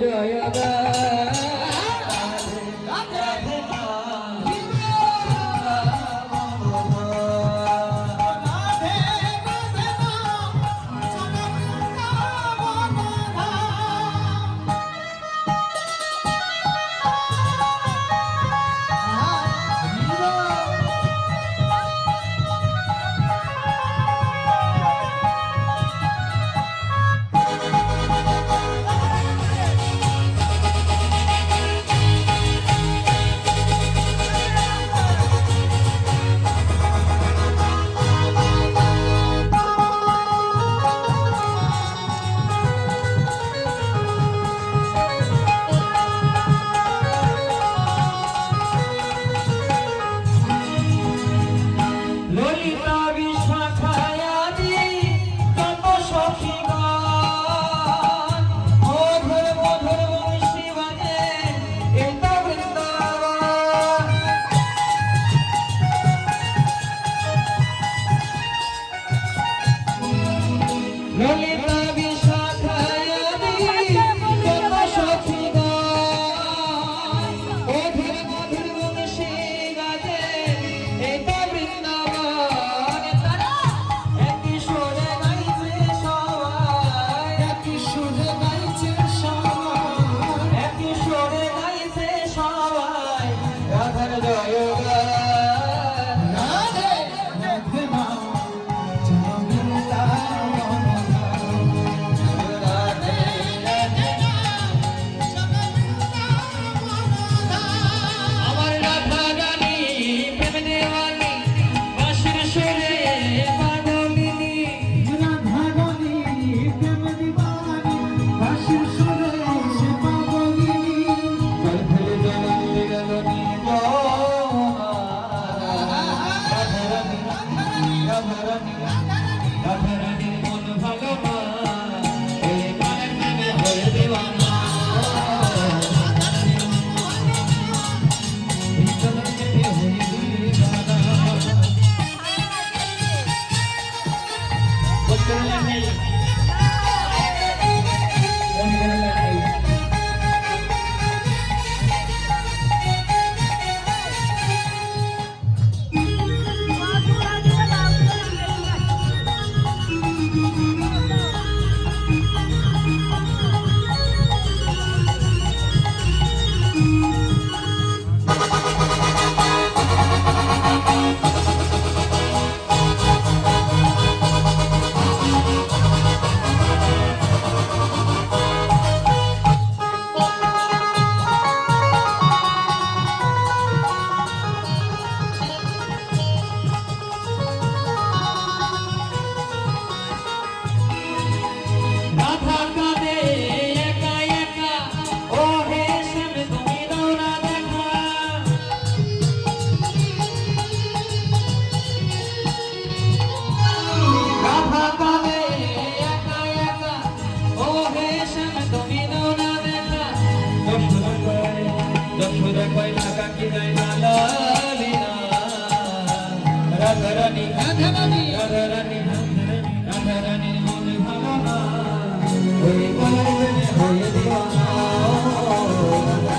જોયો Yeah. রাধারানী রাধারানী রাধারানী রাধারানী রাধারানী হয়ে হয়ে